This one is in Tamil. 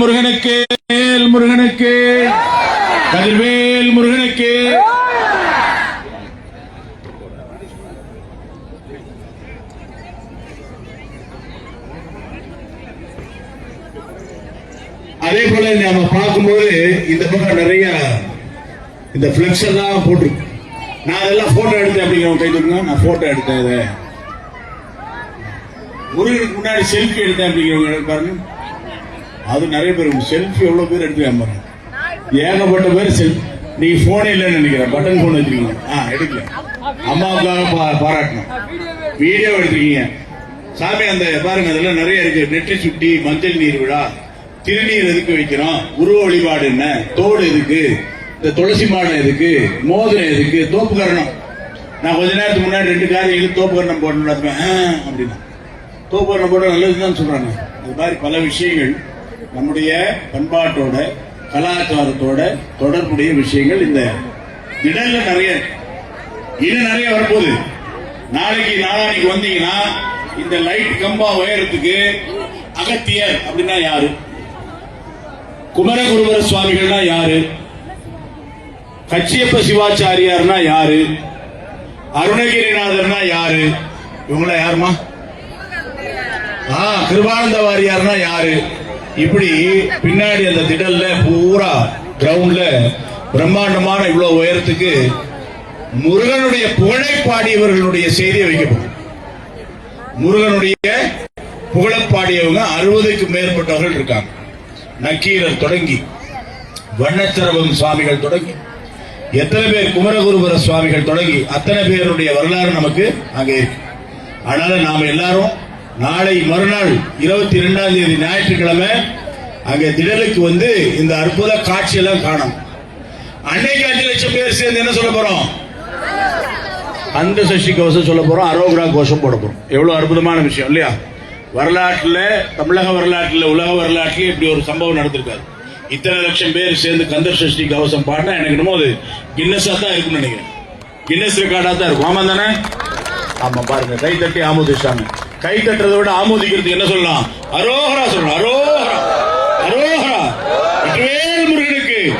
முருகனுக்கு வேல் முருகனுக்கு கதிர்வேல் முருகனுக்கு. அதே போல நாம பார்க்கும்போது இந்த பக்கம் நிறைய இந்த பிளக்ஸ் எல்லாம் போட்டிருக்கு. நான் அதெல்லாம் போட்டோ எடுத்தேன் அப்படிங்கிறவங்க கை தூக்குங்க நான் போட்டோ எடுத்தேன் இதை. முருகனுக்கு முன்னாடி செல்ஃபி எடுத்தேன் அப்படிங்கிறவங்க பாருங்க. அது நிறைய பேர் செல்ஃபி எவ்வளவு பேர் எடுத்துக்காம பாருங்க. ஏகப்பட்ட பேர் செல்ஃபி நீ போனே இல்லைன்னு நினைக்கிறேன். பட்டன் போன் வச்சிருக்கீங்க. ஆ எடுக்கல. அம்மாவுக்காக பா- பாராட்டணும். வீடியோ எடுத்துருக்கீங்க. சாமி அந்த பாருங்க அதெல்லாம் நிறைய இருக்கு. நெற்றி சுட்டி மஞ்சள் நீர் விழா திருநீர் எதுக்கு வைக்கிறோம்? உருவ வழிபாடு என்ன? தோடு எதுக்கு? இந்த துளசி மாடம் எதுக்கு? மோதிரம் எதுக்கு? தோப்பு கரணம். நான் கொஞ்ச நேரத்துக்கு முன்னாடி ரெண்டு காரியங்களும் தோப்பு கரணம் போடணும் அப்படின்னா. தோப்பு கரணம் போட நல்லதுதான் சொல்றாங்க. அது மாதிரி பல விஷயங்கள் நம்முடைய பண்பாட்டோட கலாச்சாரத்தோட தொடர்புடைய விஷயங்கள் இந்த திடல்ல நிறைய இருக்கு. இன்னும் நிறைய வரப்போகுது. நாளைக்கு நாளானைக்கு வந்தீங்கன்னா இந்த லைட் கம்பா உயரத்துக்கு அகத்தியர் அப்படின்னா யாரு? குமரகுருவர சுவாமிகள்னா யாரு? கச்சியப்ப சிவாச்சாரியார்னா யாரு? அருணகிரிநாதர்னா யாரு? இவங்கள யாருமா? ஆ கிருபானந்த வாரியார்னா யாரு? இப்படி பின்னாடி அந்த திடல்ல பூரா கிரவுண்ட்ல பிரம்மாண்டமான இவ்வளவு உயரத்துக்கு முருகனுடைய புகழை பாடியவர்களுடைய செய்தியை வைக்கப்படும். முருகனுடைய புகழை பாடியவங்க அறுபதுக்கு மேற்பட்டவர்கள் இருக்காங்க. நக்கீரர் தொடங்கி வண்ணச்சிரவம் சுவாமிகள் தொடங்கி எத்தனை பேர் குமரகுருபர சுவாமிகள் தொடங்கி அத்தனை பேருடைய வரலாறு நமக்கு அங்கே இருக்கு. அதனால நாம எல்லாரும் நாளை மறுநாள் இருபத்தி இரண்டாம் தேதி ஞாயிற்றுக்கிழமை அங்கே திடலுக்கு வந்து இந்த அற்புத காட்சியெல்லாம் காணும். அன்னைக்கு அஞ்சு லட்சம் பேர் சேர்ந்து என்ன சொல்ல போறோம்? அந்த சஷ்டி கவசம் சொல்ல போறோம் அரோகிரா கோஷம் போட போறோம். எவ்வளவு அற்புதமான விஷயம் இல்லையா? வரலாற்றுல தமிழக வரலாற்றுல உலக வரலாற்றுல இப்படி ஒரு சம்பவம் நடந்திருக்காரு. இத்தனை லட்சம் பேர் சேர்ந்து கந்தர் சஷ்டி கவசம் பாடினா எனக்கு என்னமோ அது கின்னஸா தான் இருக்கும்னு நினைக்கிறேன். கின்னஸ் ரெக்கார்டா தான் இருக்கும். ஆமா தானே? ஆமா பாருங்க கை தட்டி ஆமோதிச்சாங்க. கை தட்டுறதை விட ஆமோதிக்கிறது என்ன சொல்லலாம்? அரோகரா சொல்லலாம் அரோகரா. அரோகரா. வேல் முருகனுக்கு.